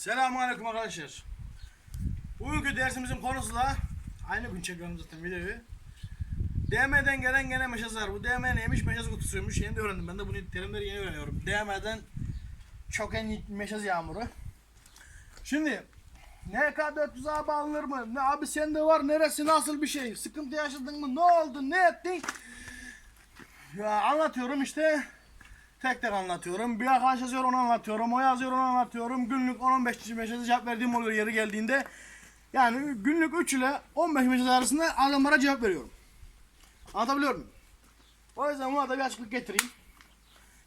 Selamünaleyküm arkadaşlar. Bugünkü dersimizin konusu da aynı gün çekiyorum zaten videoyu. DM'den gelen gene meşazlar. Bu DM neymiş? Meşaz kutusuymuş. Yeni de öğrendim. Ben de bunu terimleri yeni öğreniyorum. DM'den çok en meşaz yağmuru. Şimdi NK400'a bağlanır mı? Ne abi sende var neresi nasıl bir şey? Sıkıntı yaşadın mı? Ne oldu? Ne ettin? Ya anlatıyorum işte. Tek tek anlatıyorum. Bir arkadaş yazıyor onu anlatıyorum. O yazıyor onu anlatıyorum. Günlük 10-15 mesajı cevap verdiğim oluyor yeri geldiğinde. Yani günlük 3 ile 15 mesaj arasında adamlara cevap veriyorum. Anlatabiliyor muyum? O yüzden buna da bir açıklık getireyim.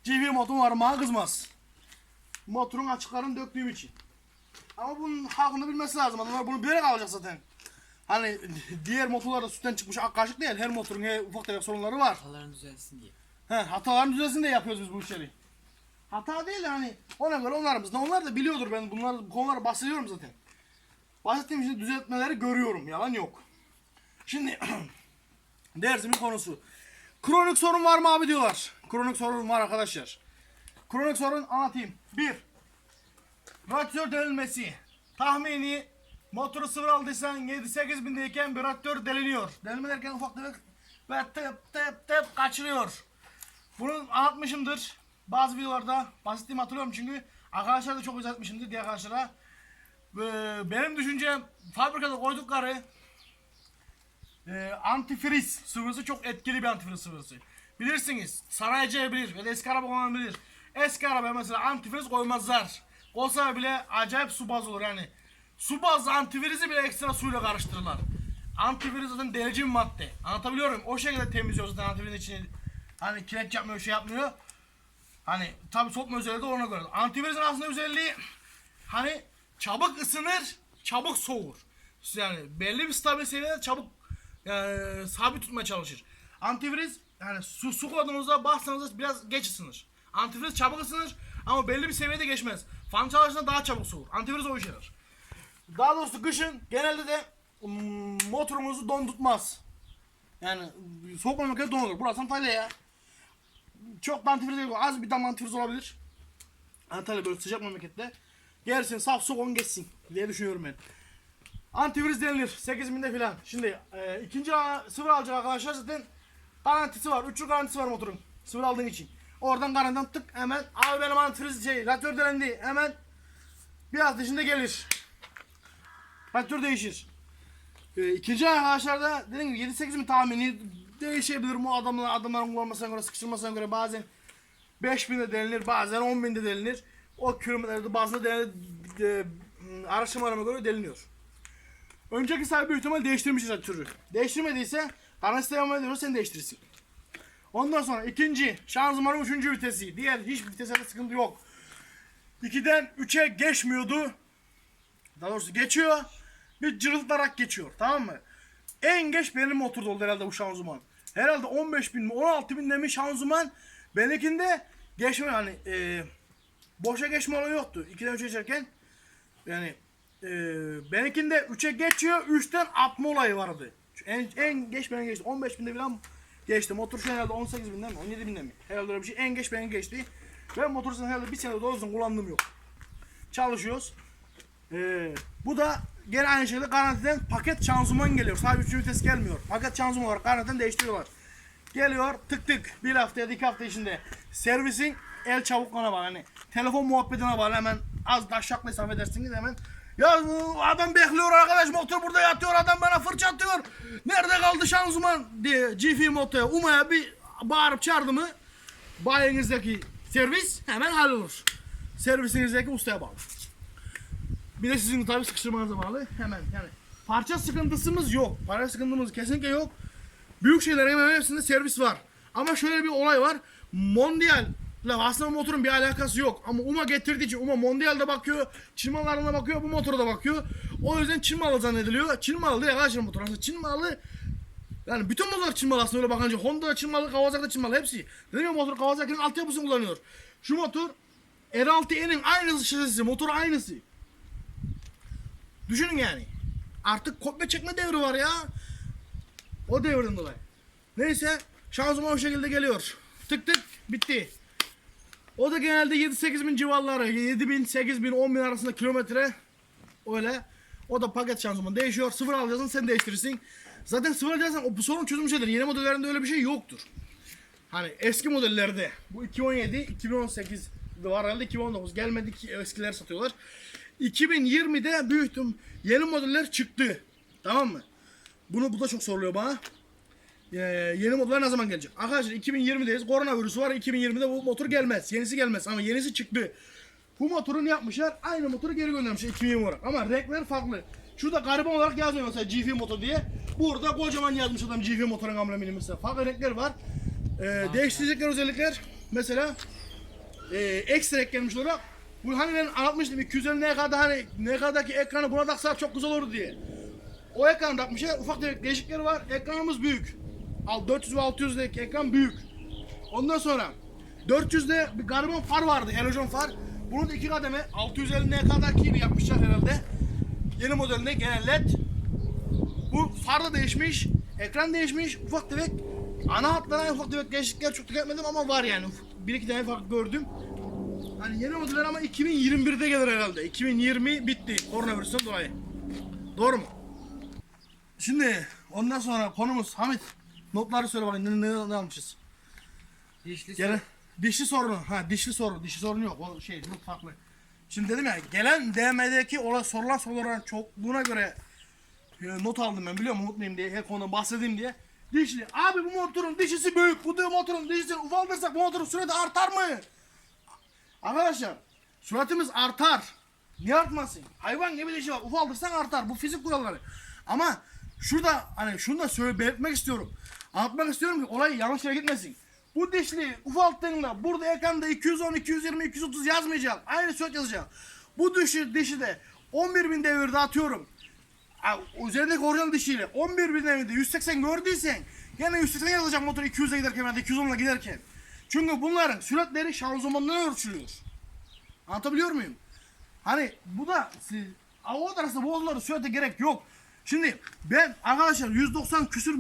CV modum var bana kızmaz. Motorun açıklarını döktüğüm için. Ama bunun hakkını bilmesi lazım. Adamlar bunu bilerek alacak zaten. Hani diğer motorlarda sütten çıkmış ak kaşık değil. Her motorun he, ufak tefek sorunları var. Hataların düzelsin diye. He, hataların düzelsin de yapıyoruz biz bu işleri. Hata değil de hani ona göre onlarımızda. Onlar da biliyordur ben bunlar bu konuları bahsediyorum zaten. Bahsettiğim için düzeltmeleri görüyorum. Yalan yok. Şimdi dersimin konusu. Kronik sorun var mı abi diyorlar. Kronik sorun var arkadaşlar. Kronik sorun anlatayım. 1. Radyatör delinmesi. Tahmini motoru sıfır aldıysan 7-8 bindeyken bir radyatör deliniyor. Delinme derken ufak tefek ve tıp tıp tıp kaçırıyor. Bunu anlatmışımdır. Bazı videolarda bahsettiğimi hatırlıyorum çünkü arkadaşlar da çok özetmişimdir diğer arkadaşlara. Ee, Benim düşüncem fabrikada koydukları e, antifriz sıvısı çok etkili bir antifriz sıvısı. Bilirsiniz sanayici bilir ve eski araba bilir. Eski arabaya mesela antifriz koymazlar. Olsa bile acayip su baz olur yani. Su bazlı antifrizi bile ekstra suyla karıştırırlar. Antifriz zaten delici bir madde. Anlatabiliyor muyum? O şekilde temizliyor zaten antifrizin içini. Hani kireç yapmıyor, şey yapmıyor. Hani tabi sokma özelliği de ona göre. Antifrizin aslında özelliği hani çabuk ısınır, çabuk soğur. Yani belli bir stabil seviyede çabuk yani, sabit tutmaya çalışır. Antifriz yani su, su koyduğunuzda bassanız biraz geç ısınır. Antifriz çabuk ısınır ama belli bir seviyede geçmez. Fan çalıştığında daha çabuk soğur. Antifriz o işe yarar. Daha doğrusu kışın genelde de motorumuzu dondurtmaz. Yani soğuk memleket donulur. Burası Antalya ya. Çok da antifriz yok. Az bir damla antifriz olabilir. Antalya böyle sıcak memlekette. Gelsin saf su on geçsin diye düşünüyorum ben. Antifriz denilir 8000'de filan. Şimdi e, ikinci sıfır alacak arkadaşlar zaten garantisi var. 3 yıl garantisi var motorun. Sıfır aldığın için. Oradan garantiden tık hemen abi benim antifriz şey radyatör delendi. Hemen bir hafta içinde gelir. Radyatör değişir. E, ikinci arkadaşlarda dediğim gibi 7-8 bin tahmini değişebilir bu adamlar adamların kullanmasına göre sıkıştırmasına göre bazen 5000 de denilir bazen 10 de denilir. O kilometrede bazında denilir, de, araştırmalarıma göre deliniyor. Önceki sahibi büyük ihtimal değiştirmiş türü. Değiştirmediyse garantisi devam ediyorsa sen değiştirirsin. Ondan sonra ikinci şanzımanın üçüncü vitesi. Diğer hiçbir vitesinde sıkıntı yok. 2'den 3'e geçmiyordu. Daha doğrusu geçiyor. Bir cırıltarak geçiyor. Tamam mı? En geç benim motorda oldu herhalde bu şanzıman. Herhalde 15 bin mi 16 bin mi şanzıman. Benimkinde geçme hani e, boşa geçme olayı yoktu. 2'den 3'e geçerken yani e, benimkinde 3'e geçiyor 3'ten atma olayı vardı. En, en geç benim geçti. 15 binde falan geçti. Motor şu herhalde 18 binden mi 17 binden mi? Herhalde öyle bir şey. En geç benim geçti. Ben motoru herhalde bir sene doğrusu kullandığım yok. Çalışıyoruz. Ee, bu da gene aynı şekilde garantiden paket şanzıman geliyor. Sadece 3. vites gelmiyor. Paket şanzıman olarak garantiden değiştiriyorlar. Geliyor tık tık bir hafta ya da iki hafta içinde servisin el çabukluğuna bağlı. Hani telefon muhabbetine bağlı hemen az taşaklı hesap edersiniz hemen. Ya adam bekliyor arkadaş motor burada yatıyor adam bana fırça atıyor. Nerede kaldı şanzıman diye GF motoya umaya bir bağırıp çağırdı mı bayinizdeki servis hemen hallolur. Servisinizdeki ustaya bağlı. Bir de sizin tabii sıkıştırmanıza bağlı. Hemen yani parça sıkıntısımız yok. Parça sıkıntımız kesinlikle yok. Büyük şeyler hemen hepsinde servis var. Ama şöyle bir olay var. Mondial aslında motorun bir alakası yok. Ama UMA getirdiği için UMA Mondial'da bakıyor. Çin mallarına bakıyor. Bu motora da bakıyor. O yüzden Çin malı zannediliyor. Çin malı değil arkadaşlar motor. Aslında Çin malı yani bütün motorlar Çin malı aslında öyle bakınca. Honda da Çin malı, Kawasaki da Çin malı. Hepsi. Dedim ya motor Kawasaki'nin altyapısını kullanıyor. Şu motor R6N'in aynısı şasisi. Motor aynısı. Düşünün yani. Artık kopya çekme devri var ya. O devirden dolayı. Neyse şanzıman o şekilde geliyor. Tık tık bitti. O da genelde 7-8 bin civarları. 7 bin, 8 bin, 10 bin arasında kilometre. Öyle. O da paket şanzıman değişiyor. Sıfır alacaksın sen değiştirirsin. Zaten sıfır alacaksan o sorun çözülmüştür. Yeni modellerinde öyle bir şey yoktur. Hani eski modellerde bu 2017, 2018 de var herhalde 2019 gelmedi ki eskiler satıyorlar. 2020'de büyüktüm. Yeni modeller çıktı. Tamam mı? Bunu bu da çok soruluyor bana. Ee, yeni modeller ne zaman gelecek? Arkadaşlar 2020'deyiz. Koronavirüsü var. 2020'de bu motor gelmez. Yenisi gelmez ama yenisi çıktı. Bu motoru ne yapmışlar? Aynı motoru geri göndermişler 2020 olarak. Ama renkler farklı. Şurada gariban olarak yazmıyor mesela GF motor diye. Burada kocaman yazmış adam GF motorun amblemini mesela. Farklı renkler var. Ee, değiştirecekler özellikler. Mesela e, ekstra eklenmiş olarak bu hani ben anlatmıştım 250 NK'da hani NK'daki ekranı buna taksak çok güzel olur diye. O ekran takmışlar ufak tefek değişiklikleri var. Ekranımız büyük. Al 400 ve 600'deki ekran büyük. Ondan sonra 400'de bir gariban far vardı, halojen far. Bunu da iki kademe 650 NK'daki gibi yapmışlar herhalde. Yeni modelinde gene LED. Bu far da değişmiş, ekran değişmiş, ufak tefek ana hatlara ufak tefek değişiklikler çok dikkat etmedim ama var yani. Bir iki tane fark gördüm. Hani yeni modeller ama 2021'de gelir herhalde. 2020 bitti koronavirüsten dolayı. Doğru mu? Şimdi ondan sonra konumuz Hamit. Notları söyle bakayım ne, ne, ne almışız? Dişli Gelen dişli sorunu. Ha dişli sorun. Dişli sorun yok. O şey çok farklı. Şimdi dedim ya gelen DM'deki olan sorulan soruların çokluğuna göre e, not aldım ben biliyor musun unutmayayım diye her konudan bahsedeyim diye. Dişli. Abi bu motorun dişisi büyük. Bu motorun dişisini ufaltırsak bu motorun sürati artar mı? Arkadaşlar süratimiz artar. Niye artmasın? Hayvan gibi dişi var. Ufaldırsan artar. Bu fizik kuralları. Ama şurada hani şunu da söyle belirtmek istiyorum. Anlatmak istiyorum ki olay yanlış yere gitmesin. Bu dişli ufalttığında burada ekranda 210, 220, 230 yazmayacak. Aynı sürat yazacak. Bu dişi, dişi de 11 bin devirde atıyorum. Üzerindeki orijinal dişiyle 11 bin devirde 180 gördüysen gene 180 yazacak motor 200'e giderken ya da 210'la giderken. Çünkü bunların süratleri şanzımandan ölçülüyor. Anlatabiliyor muyum? Hani bu da o arasında bozulları sürate gerek yok. Şimdi ben arkadaşlar 190 küsür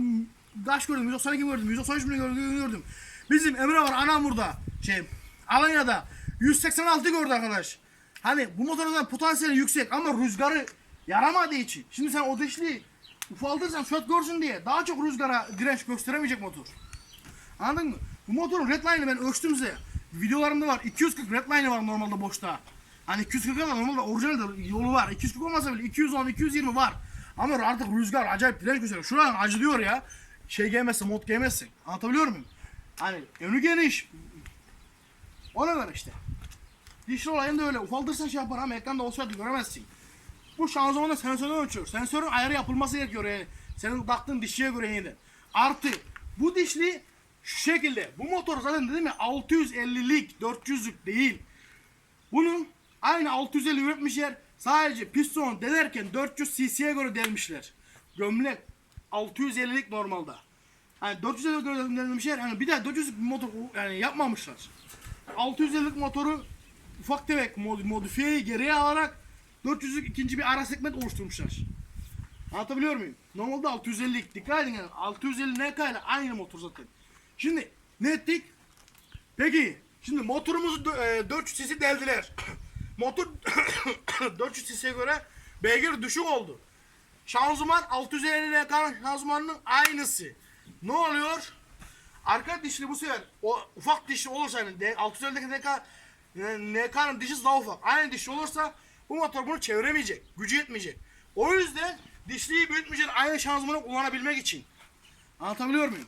kaç gördüm 192 gördüm 193 bin gördüm, gördüm. Bizim Emre var Anamur'da şey Alanya'da 186 gördü arkadaş. Hani bu motorun potansiyeli yüksek ama rüzgarı yaramadığı için. Şimdi sen o dişliği ufaldırsan sürat görsün diye daha çok rüzgara direnç gösteremeyecek motor. Anladın mı? Bu motorun redline'ı ben ölçtüm size. Videolarımda var. 240 redline'ı var normalde boşta. Hani 240 da normalde orijinal yolu var. 240 olmasa bile 210, 220 var. Ama artık rüzgar acayip direnç gösteriyor. Şuradan acılıyor ya. Şey giymezsin, mod giymezsin. Anlatabiliyor muyum? Hani önü geniş. Ona göre işte. Dişli olayında öyle. Ufaldırsan şey yapar ama ekranda o sırada göremezsin. Bu şanzımanı sensörden ölçüyor. Sensörün ayarı yapılması gerekiyor yani. Senin taktığın dişliye göre yeniden. Artı bu dişli şu şekilde. Bu motor zaten dedim ya 650'lik 400'lük değil. Bunun aynı 650 üretmişler. Sadece piston delerken 400 cc'ye göre delmişler. Gömlek 650'lik normalde. Hani 450'ye göre delmişler. Yani bir de 400'lük bir motor yani yapmamışlar. 650'lik motoru ufak tefek mod, modifiyeyi geriye alarak 400'lük ikinci bir ara segment oluşturmuşlar. Anlatabiliyor muyum? Normalde 650'lik. Dikkat edin yani. 650 NK ile aynı motor zaten. Şimdi ne ettik? Peki şimdi motorumuzu e, 400 cc deldiler. Motor 400 cc'ye göre beygir düşük oldu. Şanzıman 650 NK şanzımanının aynısı. Ne oluyor? Arka dişli bu sefer o ufak dişli olursa yani de- 650'deki NK NK'nın dişi daha ufak. Aynı dişli olursa bu motor bunu çeviremeyecek. Gücü yetmeyecek. O yüzden dişliyi büyütmeyecek aynı şanzımanı kullanabilmek için. Anlatabiliyor muyum?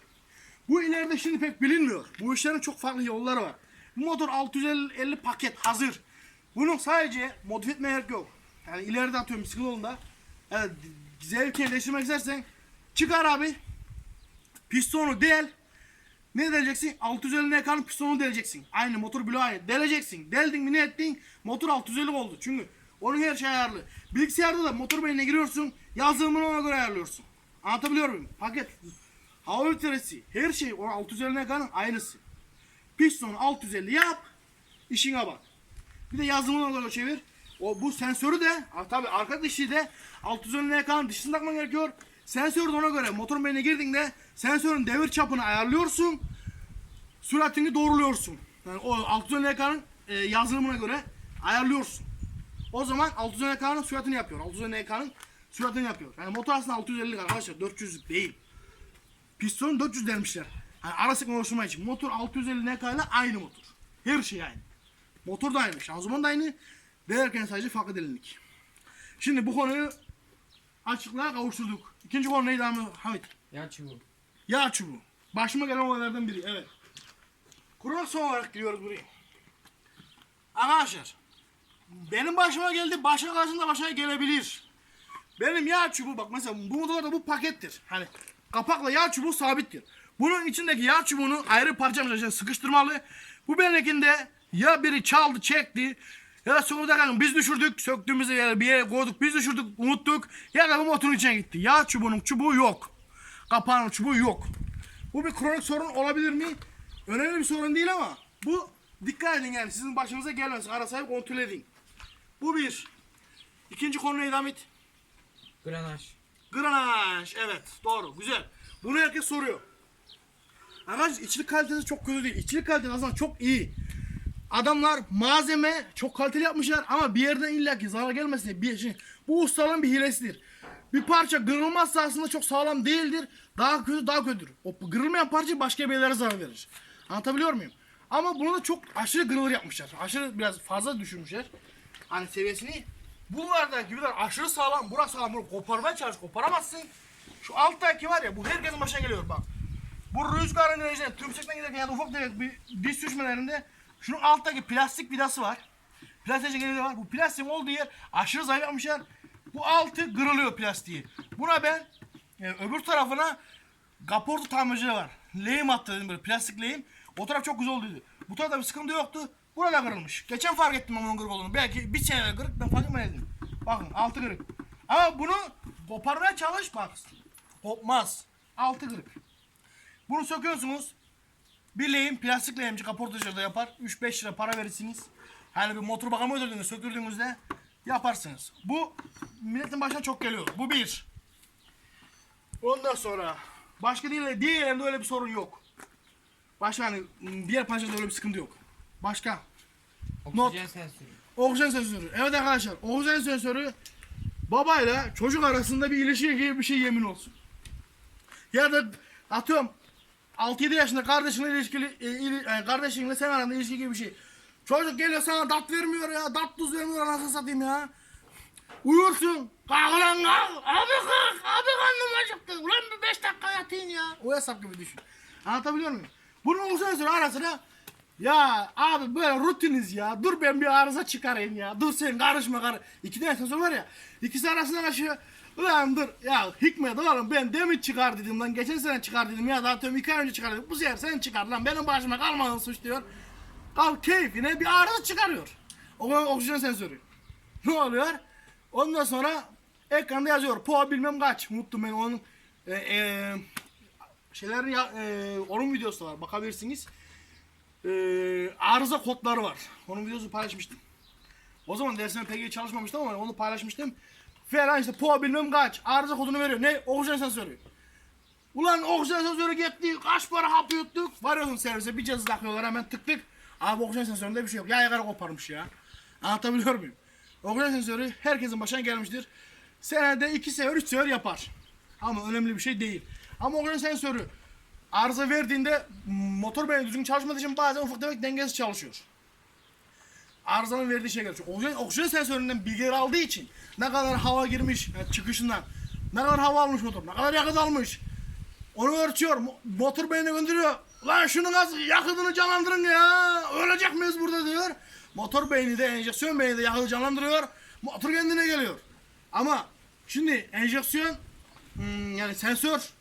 Bu ileride şimdi pek bilinmiyor. Bu işlerin çok farklı yolları var. Motor 650 paket hazır. Bunun sadece modifiye etmeye gerek yok. Yani ileride atıyorum bisiklet yolunda. Yani zevkini değiştirmek istersen çıkar abi. Pistonu del. Ne deleceksin? 650 NK'nın pistonu deleceksin. Aynı motor bloğu aynı. Deleceksin. Deldin mi ne ettin? Motor 650 oldu. Çünkü onun her şey ayarlı. Bilgisayarda da motor beynine giriyorsun. Yazılımını ona göre ayarlıyorsun. Anlatabiliyor muyum? Paket. Hava filtresi. Her şey o 650 NK'nın aynısı. Pistonu 650 yap. işine bak. Bir de yazılımını göre çevir. O bu sensörü de tabi arka dişi de 650 NK'nın dişini takman gerekiyor. Sensörü de ona göre motorun beynine girdiğinde sensörün devir çapını ayarlıyorsun. Süratini doğruluyorsun. Yani o 650 NK'nın e, yazılımına göre ayarlıyorsun. O zaman 650 NK'nın süratini yapıyor. 650 NK'nın süratini yapıyor. Yani motor aslında 650 arkadaşlar 400 değil. Piston 400 demişler. Yani ara sıkma oluşturma için. Motor 650 NK ile aynı motor. Her şey aynı. Motor da aynı. Şanzıman da aynı. Değerken sadece farklı derinlik. Şimdi bu konuyu açıklığa kavuşturduk. İkinci konu neydi abi Hamit? Ya çubuğu. Yağ çubuğu. Başıma gelen olaylardan biri. Evet. Kural son olarak giriyoruz buraya. Arkadaşlar. Benim başıma geldi. Başka karşında başına gelebilir. Benim yağ çubuğu bak mesela bu motorda bu pakettir. Hani kapakla yağ çubuğu sabittir. Bunun içindeki yağ çubuğunu ayrı parçamışlar sıkıştırmalı. Bu benimkinde ya biri çaldı çekti ya da sonra biz düşürdük söktüğümüzde yere bir yere koyduk biz düşürdük unuttuk ya da bu motorun içine gitti. Yağ çubuğunun çubuğu yok. Kapağının çubuğu yok. Bu bir kronik sorun olabilir mi? Önemli bir sorun değil ama bu dikkat edin yani sizin başınıza gelmesin. Ara sahip kontrol edin. Bu bir. İkinci konu neydi Hamit? Granaj. Granaj. Evet doğru güzel. Bunu herkes soruyor. Arkadaşlar içlik kalitesi çok kötü değil. İçlik kalitesi aslında çok iyi. Adamlar malzeme çok kaliteli yapmışlar ama bir yerden illaki zarar gelmesin diye bir şey. Bu ustalığın bir hilesidir. Bir parça kırılmazsa aslında çok sağlam değildir. Daha kötü daha kötüdür. O kırılmayan parça başka bir yerlere zarar verir. Anlatabiliyor muyum? Ama bunu da çok aşırı kırılır yapmışlar. Aşırı biraz fazla düşürmüşler. Hani seviyesini. Bunlarda gibiler aşırı sağlam. Burası sağlam. Bunu koparmaya çalış. Koparamazsın. Şu alttaki var ya bu herkesin başına geliyor bak. Bu rüzgarın enerjisine tümsekten giderken ya da ufak tefek bir diz düşmelerinde şunun alttaki plastik vidası var. Plastik geneli var. Bu plastiğin olduğu yer aşırı zayıf yapmışlar. Bu altı kırılıyor plastiği. Buna ben e, öbür tarafına kaportu tamircileri var. Lehim attı dedim böyle plastik lehim. O taraf çok güzel olduydu. Bu tarafta bir sıkıntı yoktu. Burada kırılmış. Geçen fark ettim ben bunun kırık olduğunu. Belki bir sene kırık ben fark etmedim. Bakın altı kırık. Ama bunu koparmaya çalış bak. Kopmaz. Altı kırık. Bunu söküyorsunuz. Bir lehim plastik lehimci kaportacıda yapar. 3-5 lira para verirsiniz. Hani bir motor bakımı ödediğinizde söktürdüğünüzde yaparsınız. Bu milletin başına çok geliyor. Bu bir. Ondan sonra başka değil, diğer yerinde öyle bir sorun yok. Başka hani diğer parçada öyle bir sıkıntı yok. Başka. Not. Oksijen sensörü. Oksijen sensörü. Evet arkadaşlar oksijen sensörü babayla çocuk arasında bir ilişki gibi bir şey yemin olsun. Ya da atıyorum 6-7 yaşında kardeşinle ilişkili e, ili- e, kardeşinle sen arasında ilişki gibi bir şey. Çocuk geliyor sana dat vermiyor ya. Dat tuz vermiyor anasını satayım ya. Uyursun. Kalk lan kalk. Abi kalk. Abi karnım acıktı. Ulan bir 5 dakika yatayım ya. O hesap gibi düşün. Anlatabiliyor muyum? Bunun oksijen sensörü arasına ya abi böyle rutiniz ya. Dur ben bir arıza çıkarayım ya. Dur sen karışma kar. İki tane sensör var ya. İkisi arasında kaçıyor. Ulan dur ya Hikmet oğlum ben demin çıkar dedim lan. Geçen sene çıkar dedim ya. Daha tüm iki ay önce çıkar dedim. Bu sefer sen çıkar lan. Benim başıma kalmadın suç diyor. Al keyfine bir arıza çıkarıyor. O oksijen sensörü. Ne oluyor? Ondan sonra ekranda yazıyor. Po bilmem kaç. Unuttum ben onun e, e, şeylerin ya, e, onun videosu var. Bakabilirsiniz e, arıza kodları var. Onun videosunu paylaşmıştım. O zaman dersime pek çalışmamıştım ama onu paylaşmıştım. Falan işte po bilmem kaç. Arıza kodunu veriyor. Ne? Oksijen sensörü. Ulan oksijen sensörü gitti. Kaç para hap yuttuk. Varıyorsun servise bir cihazı takıyorlar hemen tık tık. Abi oksijen sensöründe bir şey yok. Ya yakarı koparmış ya. Anlatabiliyor muyum? Oksijen sensörü herkesin başına gelmiştir. Senede iki sefer üç sefer yapar. Ama önemli bir şey değil. Ama oksijen sensörü arıza verdiğinde motor beyni düzgün çalışmadığı için bazen ufak tefek dengesiz çalışıyor. Arızanın verdiği şey geliyor. Oksijen, oksijen sensöründen bilgiler aldığı için ne kadar hava girmiş yani çıkışından, ne kadar hava almış motor, ne kadar yakıt almış. Onu ölçüyor, mo- motor beynine gönderiyor. Lan şunun az yakıtını canlandırın ya, ölecek miyiz burada diyor. Motor beyni de enjeksiyon beyni de yakıtı canlandırıyor. Motor kendine geliyor. Ama şimdi enjeksiyon hmm, yani sensör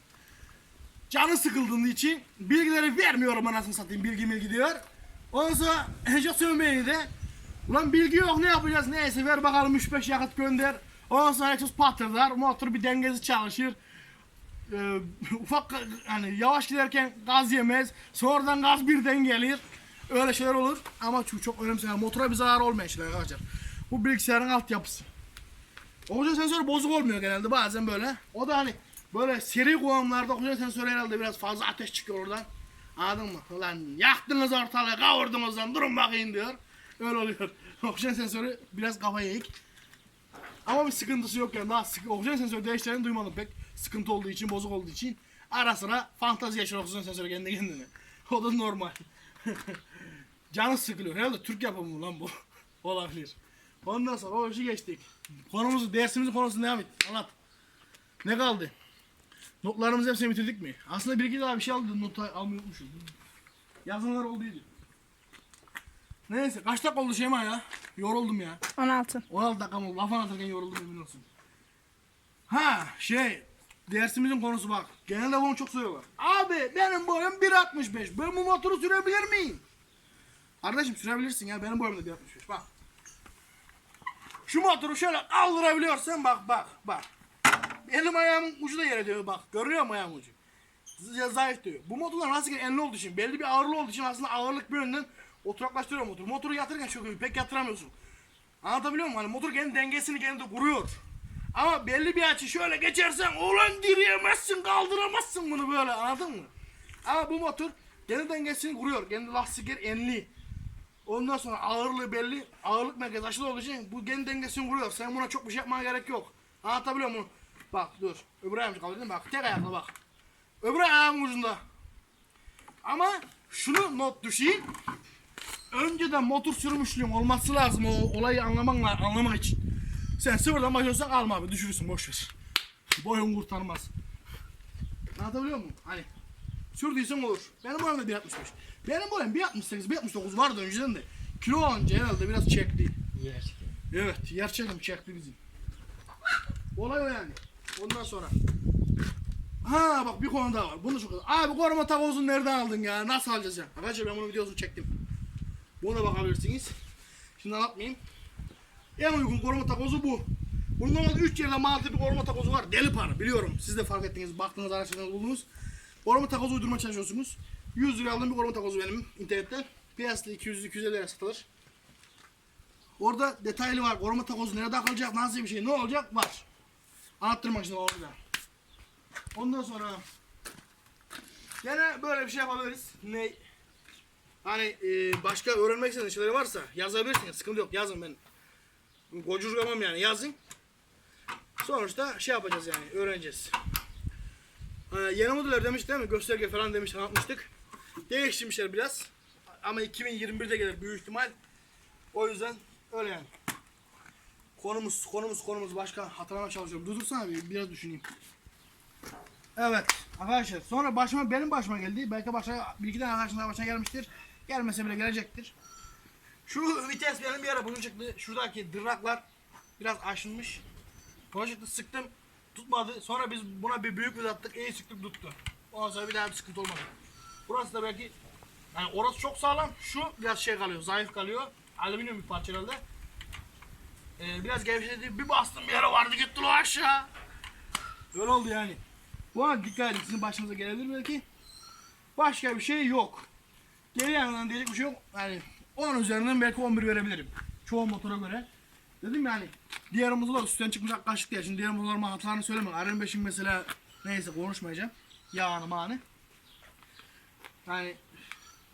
canı sıkıldığında için bilgileri vermiyorum anasını satayım bilgi milgi diyor. Ondan sonra enjeksiyon beyni de ulan bilgi yok ne yapacağız neyse ver bakalım 3-5 yakıt gönder. Ondan sonra egzoz patırlar motor bir dengesiz çalışır. Ee, ufak hani yavaş giderken gaz yemez. Sonradan gaz birden gelir. Öyle şeyler olur ama çok, çok önemli. Yani motora bir zarar olmayan şeyler arkadaşlar. Bu bilgisayarın altyapısı. Oksijen sensörü bozuk olmuyor genelde bazen böyle. O da hani böyle seri kullanımlarda oksijen sensörü herhalde biraz fazla ateş çıkıyor oradan. Anladın mı? Ulan yaktınız ortalığı kavurdunuz lan durun bakayım diyor. Öyle oluyor. Oksijen sensörü biraz kafaya eğik. Ama bir sıkıntısı yok yani daha sıkı. Oksijen sensörü değiştiğini duymadım pek. Sıkıntı olduğu için, bozuk olduğu için. Ara sıra fantazi yaşıyor oksijen sensörü kendi kendine. O da normal. Canı sıkılıyor. Herhalde Türk yapımı lan bu. Olabilir. Ondan sonra o işi geçtik. Konumuzu, dersimizin konusunu devam et. Anlat. Ne kaldı? Notlarımızı hepsini bitirdik mi? Aslında bir iki daha bir şey aldı. Not almayı unutmuşum. Yazanlar olduydu. Neyse kaç dakika oldu Şeyma ya? Yoruldum ya. 16. 16 dakika oldu. Laf anlatırken yoruldum emin olsun. Ha şey dersimizin konusu bak. Genelde bunu çok soruyorlar. Abi benim boyum 1.65. Ben bu motoru sürebilir miyim? Kardeşim sürebilirsin ya. Benim boyum da 1.65. Bak. Şu motoru şöyle kaldırabiliyorsan bak bak bak. Elim ayağımın ucu da yere diyor bak. Görüyor musun ayağımın ucu? Zayıf diyor. Bu motorlar ki enli olduğu için belli bir ağırlığı olduğu için aslında ağırlık bir yönden oturaklaştırıyor motoru. Motoru yatırırken çok pek yatıramıyorsun. Anlatabiliyor muyum? Hani motor kendi dengesini kendi kuruyor. Ama belli bir açı şöyle geçersen ulan direyemezsin kaldıramazsın bunu böyle anladın mı? Ama bu motor kendi dengesini kuruyor. Kendi lastikler enli. Ondan sonra ağırlığı belli. Ağırlık merkezi aşırı olduğu için bu kendi dengesini kuruyor. Sen buna çok bir şey yapmana gerek yok. Anlatabiliyor muyum? Bak dur. Öbür ayağım kaldırdın bak. Tek ayakla bak. Öbür ayağımın ucunda. Ama şunu not düşeyim. Önceden motor sürmüşlüğüm olması lazım o olayı anlaman anlamak için. Sen sıfırdan başlıyorsan alma abi düşürürsün boş ver. Boyun kurtarmaz. Anlatabiliyor muyum? Hani sürdüysen olur. Benim boyum da 1.65. Benim boyum 1.68, 1.69 vardı önceden de. Kilo alınca herhalde biraz çekti. Yer. Evet, yer çekim çekti bizim. Olay o yani. Ondan sonra. Ha bak bir konu daha var. Bunu çok Abi koruma takozunu nereden aldın ya? Nasıl alacağız ya? Arkadaşlar ben bunun videosunu çektim. Buna bakabilirsiniz. Şimdi anlatmayayım. En uygun koruma takozu bu. Bunun normalde 3 yerden mantı bir koruma takozu var. Deli para biliyorum. Siz de fark ettiniz. Baktınız araştırdınız buldunuz. Koruma takozu uydurma çalışıyorsunuz. 100 liraya aldığım bir koruma takozu benim internette. Piyasada 200-250 liraya satılır. Orada detaylı var. Koruma takozu nerede kalacak, nasıl bir şey, ne olacak var. Anlattırmak için orada. Ondan sonra gene böyle bir şey yapabiliriz. Ne? Hani e, başka öğrenmek istediğiniz şeyler varsa yazabilirsiniz. Sıkıntı yok. Yazın ben. Gocurgamam yani. Yazın. Sonuçta şey yapacağız yani. Öğreneceğiz. Ee, yeni modeller demiş değil mi? Gösterge falan demiş anlatmıştık. Değiştirmişler biraz. Ama 2021'de gelir büyük ihtimal. O yüzden öyle yani. Konumuz konumuz konumuz başka hatırlamaya çalışıyorum. Durdursana bir biraz düşüneyim. Evet arkadaşlar sonra başıma benim başıma geldi. Belki başka bir iki tane arkadaşın daha başına gelmiştir. Gelmese bile gelecektir. Şu vites benim bir ara bugün çıktı. Şuradaki dırnaklar biraz aşınmış. Çıktı sıktım tutmadı. Sonra biz buna bir büyük bir attık. iyi sıktık tuttu. Ondan sonra bir daha bir sıkıntı olmadı. Burası da belki yani orası çok sağlam. Şu biraz şey kalıyor, zayıf kalıyor. Alüminyum bir parça herhalde. Ee, biraz gevşedi. Bir bastım bir yere vardı gitti o aşağı. Öyle oldu yani. Bu an dikkat edin sizin başınıza gelebilir belki. Başka bir şey yok. Geri yanından diyecek bir şey yok. Yani 10 üzerinden belki 11 verebilirim. Çoğu motora göre. Dedim yani diğer motorlar üstten çıkmış kaçtık ya. Şimdi diğer motorlarıma hatalarını söyleme. RM5'in mesela neyse konuşmayacağım. Yağını mağını. Yani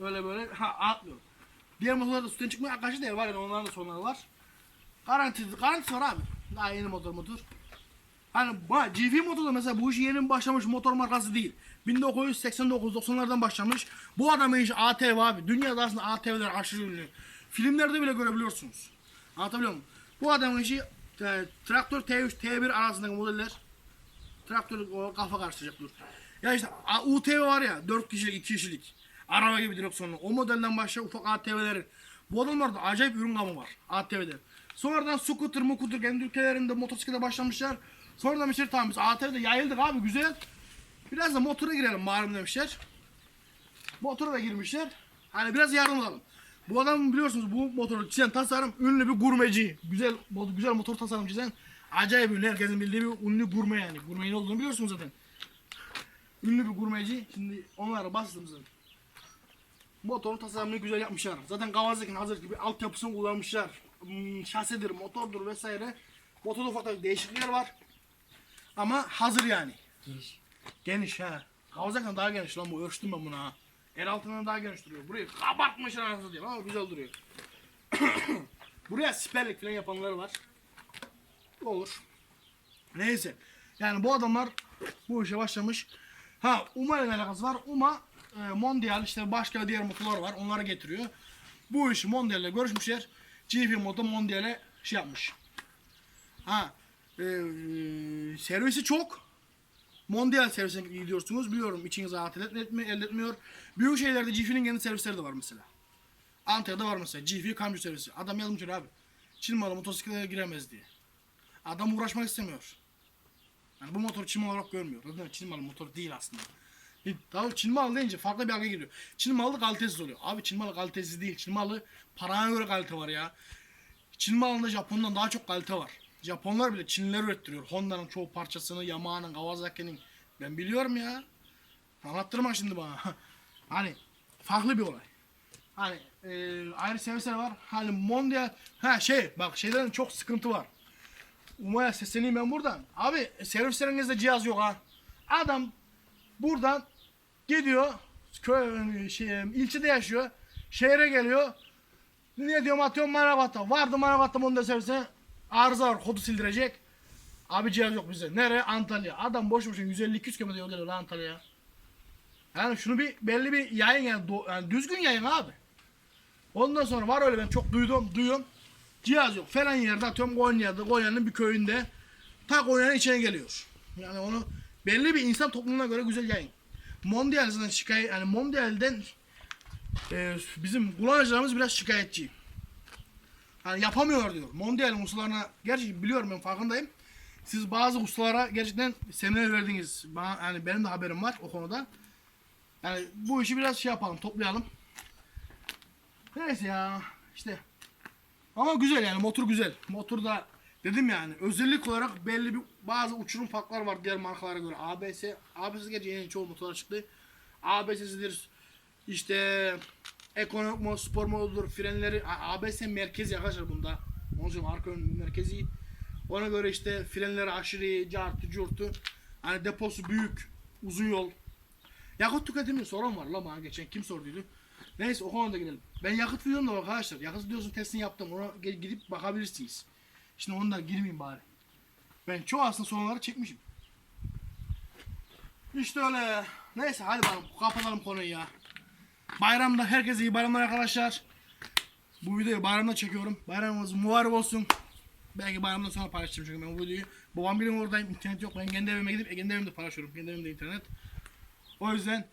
öyle böyle ha atmıyorum. Diğer motorlarda üstten çıkmaya arkadaşı değil var yani onların da sorunları var. Garanti, garantisi var abi. Daha yeni motor motor. Hani GV motor da mesela bu işi yeni başlamış motor markası değil. 1989-90'lardan başlamış. Bu adamın işi ATV abi. Dünyada aslında ATV'ler aşırı ünlü. Filmlerde bile görebiliyorsunuz. Anlatabiliyor muyum? Bu adamın işi e, traktör T3, T1 arasındaki modeller. Traktör o kafa karıştıracak dur. Ya işte UTV var ya 4 kişilik 2 kişilik. Araba gibi direksiyonlu. O modelden başka ufak ATV'lerin. Bu adamlarda acayip ürün gamı var ATV'de. Sonradan scooter, mukutur kendi ülkelerinde motosiklete başlamışlar. Sonra demişler tamam biz ATV'de yayıldık abi güzel. Biraz da motora girelim malum demişler. Motora da girmişler. Hani biraz yardım alalım. Bu adam biliyorsunuz bu motoru çizen tasarım ünlü bir gurmeci. Güzel güzel motor tasarım çizen acayip ünlü. Herkesin bildiği bir ünlü gurme yani. Gurmenin olduğunu biliyorsunuz zaten. Ünlü bir gurmeci. Şimdi onlara zaten. Motorun tasarımını güzel yapmışlar. Zaten Kawasaki'nin hazır gibi altyapısını kullanmışlar. Hmm, şasidir, motordur vesaire. Motorda ufak tefek değişiklikler var. Ama hazır yani. Giriş. Geniş ha. Kawasaki'den daha geniş lan bu. Ölçtüm ben bunu ha. El altından daha geniş duruyor. Burayı kabartmışlar anasını diyor ama güzel duruyor. Buraya siperlik falan yapanlar var. Olur. Neyse. Yani bu adamlar bu işe başlamış. Ha Uma ile alakası var. Uma e, Mondial işte başka diğer motorlar var. Onları getiriyor. Bu işi Mondial ile görüşmüşler. GP Moto Mondial'e şey yapmış. Ha e, servisi çok. Mondial servisine gidiyorsunuz. Biliyorum içiniz rahat etmiyor, elde etmiyor. Büyük şehirlerde GP'nin kendi servisleri de var mesela. Antalya'da var mesela GP kamyon servisi. Adam yazmış abi. Çin malı motosiklete giremez diye. Adam uğraşmak istemiyor. Yani bu motor Çin olarak görmüyor. Zaten Çin malı motor değil aslında. Tabii Çin malı deyince farklı bir algı giriyor. Çin malı kalitesiz oluyor. Abi Çin malı kalitesiz değil. Çin malı paraya göre kalite var ya. Çin malında Japon'dan daha çok kalite var. Japonlar bile Çinliler ürettiriyor. Honda'nın çoğu parçasını, Yamaha'nın, Kawasaki'nin. Ben biliyorum ya. Anlattırma şimdi bana. hani farklı bir olay. Hani e, ayrı servisler var. Hani Mondial ha şey bak şeylerin çok sıkıntı var. Umaya sesleneyim ben buradan. Abi servislerinizde cihaz yok ha. Adam buradan gidiyor köy şey, ilçede yaşıyor. Şehre geliyor. Ne diyorum atıyorum Manavgat'ta. Vardı Manavgat'ta Mondial servisine arıza var. Kodu sildirecek. Abi cihaz yok bize. Nere? Antalya. Adam boş boşuna 150-200 km yol geliyor lan Antalya'ya. Yani şunu bir belli bir yayın yani, do- yani düzgün yayın abi. Ondan sonra var öyle ben çok duydum, duyuyorum. Cihaz yok. Falan yerde atıyorum Konya'da, Konya'nın bir köyünde. Ta Konya'nın içine geliyor. Yani onu belli bir insan toplumuna göre güzel yayın. Mondial zaten şikayet, yani Mondial'den e, bizim kullanıcılarımız biraz şikayetçi. Hani yapamıyor diyor. Mondial'in ustalarına gerçi biliyorum ben farkındayım. Siz bazı ustalara gerçekten seminer verdiniz. Bana, yani benim de haberim var o konuda. Yani bu işi biraz şey yapalım, toplayalım. Neyse ya işte. Ama güzel yani motor güzel. Motor da dedim yani özellik olarak belli bir bazı uçurum farklar var diğer markalara göre. ABS, ABS gerçi yeni çoğu motorlar çıktı. ABS'sidir. İşte ekonomik mod, spor modudur, frenleri ABS merkezi arkadaşlar bunda. Onun için arka ön merkezi. Ona göre işte frenleri aşırı, cartı, curtu. Hani deposu büyük, uzun yol. Yakıt tüketimi sorun var la bana geçen kim sorduydu. Neyse o konuda gidelim. Ben yakıt videom da var arkadaşlar. Yakıt videosunun testini yaptım. Ona gidip bakabilirsiniz. Şimdi ondan girmeyeyim bari. Ben çoğu aslında sonları çekmişim. İşte öyle. Neyse hadi bakalım kapatalım konuyu ya. Bayramda herkese iyi bayramlar arkadaşlar. Bu videoyu bayramda çekiyorum. Bayramımız mübarek olsun. Belki bayramdan sonra paylaşacağım çünkü ben bu videoyu. Babam benim oradayım. internet yok. Ben kendi evime gidip e, kendi evimde paylaşıyorum. Kendi evimde internet. O yüzden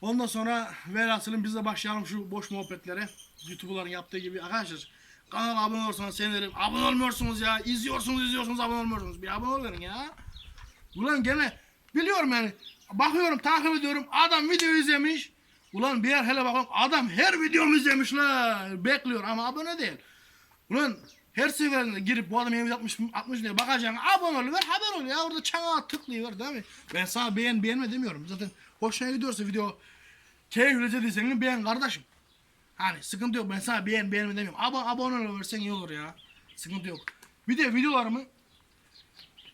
ondan sonra velhasılın biz de başlayalım şu boş muhabbetlere. YouTuber'ların yaptığı gibi. Arkadaşlar kanala abone olursanız sevinirim. Abone olmuyorsunuz ya. İzliyorsunuz izliyorsunuz abone olmuyorsunuz. Bir abone olun ya. Ulan gene biliyorum yani. Bakıyorum takip ediyorum. Adam video izlemiş. Ulan bir yer hele bakalım adam her videomu izlemiş la. Bekliyor ama abone değil. Ulan her seferinde girip bu adam yemek atmış, atmış diye bakacaksın abone ol ver haber ol ya orada çana tıklayıver değil mi? Ben sana beğen beğenme demiyorum zaten hoşuna gidiyorsa video keyifli izlediysen beğen kardeşim. Hani sıkıntı yok ben sana beğen beğenme demiyorum. Abone, abone ol versen iyi olur ya. Sıkıntı yok. Bir de videolarımı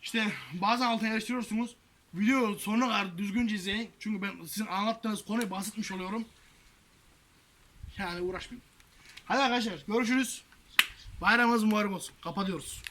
işte bazen altına eleştiriyorsunuz. Video sonuna kadar düzgünce izleyin. Çünkü ben sizin anlattığınız konuyu bahsetmiş oluyorum. Yani uğraşmayın. Hadi arkadaşlar görüşürüz. Bayramınız mübarek olsun. Kapatıyoruz.